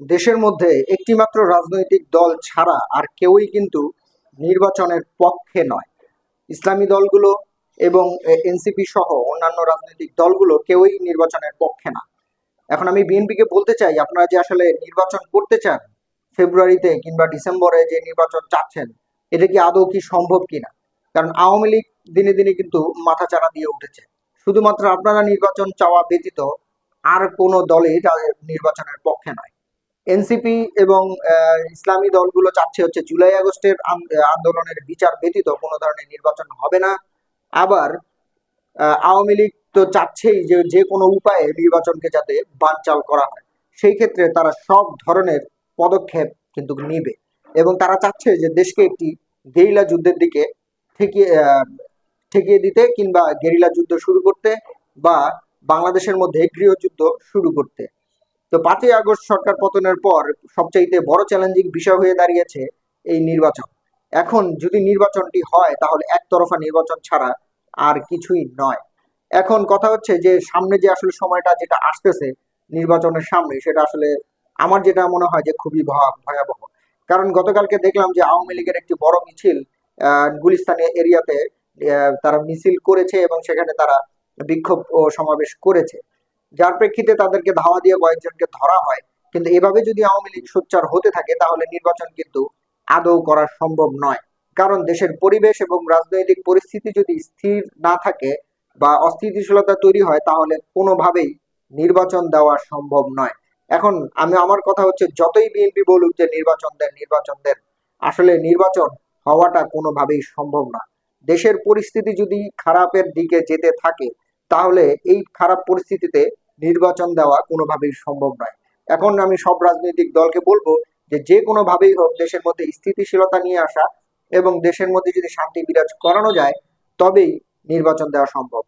দেশের মধ্যে একটিমাত্র রাজনৈতিক দল ছাড়া আর কেউই কিন্তু নির্বাচনের পক্ষে নয়। ইসলামী দলগুলো এবং এনসিপি সহ অন্যান্য রাজনৈতিক দলগুলো কেউই নির্বাচনের পক্ষে না। এখন আমি বিএনপিকে বলতে চাই, আপনারা যে আসলে নির্বাচন করতে চান ফেব্রুয়ারিতে কিংবা ডিসেম্বরে যে নির্বাচন চাচ্ছেন, এটা কি আদৌ কি সম্ভব কিনা? কারণ আওয়ামী লীগ দিনে দিনে কিন্তু মাথাচাড়া দিয়ে উঠেছে। শুধুমাত্র আপনারা নির্বাচন চাওয়া ব্যতীত আর কোনো দলই নির্বাচনের পক্ষে নয়। এনসিপি এবং ইসলামী দলগুলো চাচ্ছে হচ্ছে জুলাই আগস্টের আন্দোলনের বিচার ব্যতীত কোনো ধরনের নির্বাচন হবে না। আবার আওয়ামী লীগ তো চাচ্ছেই যে যে কোনো উপায়ে নির্বাচনকে যাতে বানচাল করা হয়। সেই ক্ষেত্রে তারা সব ধরনের পদক্ষেপ কিন্তু নিবে। এবং তারা চাচ্ছে যে দেশকে একটি গেরিলা যুদ্ধের দিকে ঠেকিয়ে ঠেকিয়ে দিতে কিংবা গেরিলা যুদ্ধ শুরু করতে বা বাংলাদেশের মধ্যে গৃহযুদ্ধ শুরু করতে। তো পাঁচই আগস্ট সরকার পতনের পর সবচাইতে বড় চ্যালেঞ্জিং বিষয় হয়ে দাঁড়িয়েছে এই নির্বাচন। এখন যদি নির্বাচনটি হয়, তাহলে একতরফা নির্বাচন ছাড়া আর কিছুই নয়। এখন কথা হচ্ছে যে, সামনে যে আসলে সময়টা যেটা আসতেছে নির্বাচনের সামনে, সেটা আসলে আমার যেটা মনে হয় যে খুবই ভয়া- ভয়াবহ। কারণ গতকালকে দেখলাম যে আওয়ামী লীগের একটি বড় মিছিল গুলিস্তানি এরিয়াতে তারা মিছিল করেছে এবং সেখানে তারা বিক্ষোভ ও সমাবেশ করেছে। যার প্রেক্ষিতে তাদেরকে ধাওয়া দিয়ে কয়েকজনকে ধরা হয়, কিন্তু এভাবে যদি আওয়ামী লীগ সোচ্চার হতে থাকে, তাহলে নির্বাচন কিন্তু আদৌ করা সম্ভব নয়। কারণ দেশের পরিবেশ এবং রাজনৈতিক পরিস্থিতি যদি স্থির না থাকে বা অস্থিতিশীলতা তৈরি হয়, তাহলে কোনোভাবেই নির্বাচন দেওয়া সম্ভব নয়। এখন আমি, আমার কথা হচ্ছে, যতই বিএনপি বলুক যে নির্বাচন দেন নির্বাচন দেন, আসলে নির্বাচন হওয়াটা কোনোভাবেই সম্ভব না। দেশের পরিস্থিতি যদি খারাপের দিকে যেতে থাকে তাহলে এই খারাপ পরিস্থিতিতে নির্বাচন দেওয়া কোনোভাবেই সম্ভব নয়। এখন আমি সব রাজনৈতিক দলকে বলব যে যে কোনোভাবেই হোক দেশের মধ্যে স্থিতিশীলতা নিয়ে আসা এবং দেশের মধ্যে যদি শান্তি বিরাজ করানো যায়, তবেই নির্বাচন দেওয়া সম্ভব।